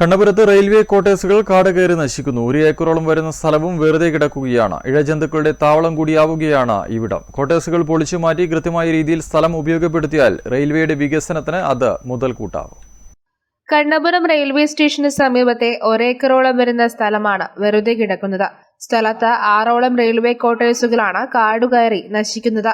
കണ്ണപുരത്ത് railway ക്വാർട്ടേഴ്സുകൾ കാട് കയറി നശിക്കുന്നു. ഒരു ഏക്കറോളം വരുന്ന സ്ഥലവും വെറുതെ കിടക്കുകയാണ്. ഇഴജന്തുക്കളുടെ താവളം കൂടിയാവുകയാണ് ഇവിടം. ക്വാർട്ടേഴ്സുകൾ പൊളിച്ചു മാറ്റി കൃത്യമായ രീതിയിൽ സ്ഥലം ഉപയോഗപ്പെടുത്തിയാൽ റെയിൽവേയുടെ വികസനത്തിന് അത് മുതൽക്കൂട്ടാവും. കണ്ണപുരം റെയിൽവേ സ്റ്റേഷന് സമീപത്തെ ഒരേക്കറോളം വരുന്ന സ്ഥലമാണ് വെറുതെ കിടക്കുന്നത്. സ്ഥലത്ത് ആറോളം റെയിൽവേ ക്വാർട്ടേഴ്സുകളാണ് കാടുകയറി നശിക്കുന്നത്.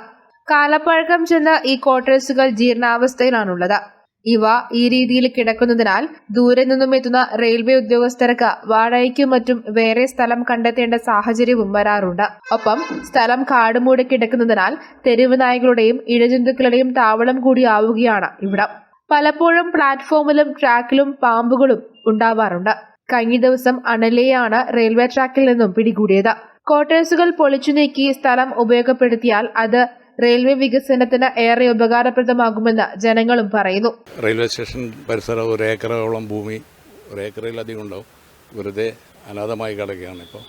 കാലപ്പഴക്കം ചെന്ന ഈ ക്വാർട്ടേഴ്സുകൾ ജീർണാവസ്ഥയിലാണുള്ളത്. ഇവ ഈ രീതിയിൽ കിടക്കുന്നതിനാൽ ദൂരെ നിന്നും എത്തുന്ന റെയിൽവേ ഉദ്യോഗസ്ഥർക്ക് വാടകയ്ക്കും മറ്റും വേറെ സ്ഥലം കണ്ടെത്തേണ്ട സാഹചര്യവും വരാറുണ്ട്. ഒപ്പം സ്ഥലം കാടുമൂടി കിടക്കുന്നതിനാൽ തെരുവ് നായകളുടെയും ഇഴജന്തുക്കളുടെയും താവളം കൂടിയാവുകയാണ് ഇവിടം. പലപ്പോഴും പ്ലാറ്റ്ഫോമിലും ട്രാക്കിലും പാമ്പുകളും ഉണ്ടാവാറുണ്ട്. കഴിഞ്ഞ ദിവസം അണലെയാണ് റെയിൽവേ ട്രാക്കിൽ നിന്നും പിടികൂടിയത്. ക്വാർട്ടേഴ്സുകൾ പൊളിച്ചു നീക്കി സ്ഥലം ഉപയോഗപ്പെടുത്തിയാൽ അത് റെയിൽവേ വികസനത്തിന് ഏറെ ഉപകാരപ്രദമാകുമെന്ന് ജനങ്ങളും പറയുന്നു. റെയിൽവേ സ്റ്റേഷൻ പരിസരം ഒരു ഏക്കറോളം ഭൂമി ഒരു ഏക്കറിലധികം ഉണ്ടാവും. വെറുതെ അനാഥമായി കിടക്കുകയാണ് ഇപ്പോൾ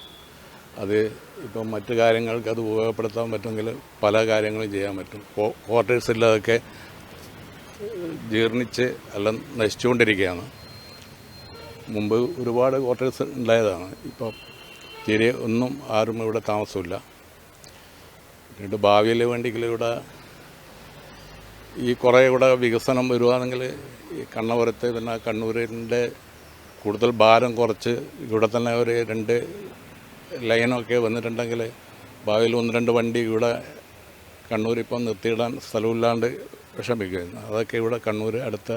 അത് ഇപ്പം മറ്റു കാര്യങ്ങൾക്ക് അത് ഉപയോഗപ്പെടുത്താൻ പറ്റുമെങ്കിൽ പല കാര്യങ്ങളും ചെയ്യാൻ പറ്റും. ക്വാർട്ടേഴ്സ് ഇല്ലാതൊക്കെ ജീർണിച്ച് അല്ല നശിച്ചുകൊണ്ടിരിക്കുകയാണ്. മുമ്പ് ഒരുപാട് ക്വാർട്ടേഴ്സ് ഉണ്ടായതാണ്. ഇപ്പോൾ ശരി ഒന്നും ആരും ഇവിടെ താമസമില്ല. എന്നിട്ട് ഭാവിയിൽ വേണ്ടിയെങ്കിൽ ഇവിടെ ഈ കുറേ കൂടെ വികസനം വരുവാണെങ്കിൽ ഈ കണ്ണപുരത്ത് പിന്നെ കണ്ണൂരിന്റെ കൂടുതൽ ഭാരം കുറച്ച് ഇവിടെ തന്നെ ഒരു രണ്ട് ലൈനൊക്കെ വന്നിട്ടുണ്ടെങ്കിൽ ഭാവിയിൽ ഒന്ന് രണ്ട് വണ്ടി ഇവിടെ കണ്ണൂർ ഇപ്പം നിർത്തിയിടാൻ സ്ഥലമില്ലാണ്ട് വിഷമിക്കുന്നു അതൊക്കെ ഇവിടെ കണ്ണൂർ അടുത്ത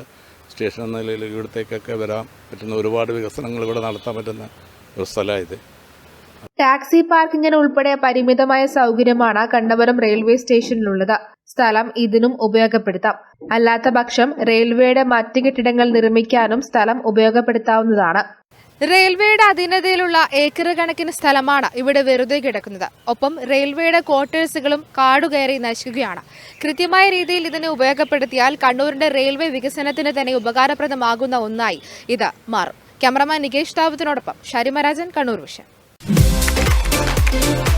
സ്റ്റേഷൻ എന്ന നിലയിൽ ഇവിടത്തേക്കൊക്കെ വരാൻ പറ്റുന്ന ഒരുപാട് വികസനങ്ങൾ ഇവിടെ നടത്താൻ പറ്റുന്ന ഒരു സ്ഥലമായത്. ടാക്സി പാർക്കിങ്ങിന് ഉൾപ്പെടെ പരിമിതമായ സൗകര്യമാണ് കണ്ണപുരം റെയിൽവേ സ്റ്റേഷനിലുള്ളത്. സ്ഥലം ഇതിനും ഉപയോഗപ്പെടുത്താം. അല്ലാത്ത പക്ഷം റെയിൽവേയുടെ മറ്റ് കെട്ടിടങ്ങൾ നിർമ്മിക്കാനും സ്ഥലം ഉപയോഗപ്പെടുത്താവുന്നതാണ്. റെയിൽവേയുടെ അധീനതയിലുള്ള ഏക്കർ കണക്കിന് സ്ഥലമാണ് ഇവിടെ വെറുതെ കിടക്കുന്നത്. ഒപ്പം റെയിൽവേയുടെ ക്വാർട്ടേഴ്സുകളും കാടുകയറി നശിക്കുകയാണ്. കൃത്യമായ രീതിയിൽ ഇതിനെ ഉപയോഗപ്പെടുത്തിയാൽ കണ്ണൂരിന്റെ റെയിൽവേ വികസനത്തിന് തന്നെ ഉപകാരപ്രദമാകുന്ന ഒന്നായി ഇത് മാറും. ക്യാമറമാൻ നികേഷ് താവത്തിനോടൊപ്പം ഷരിമരാജൻ കണ്ണൂർ വിഷൻ. good.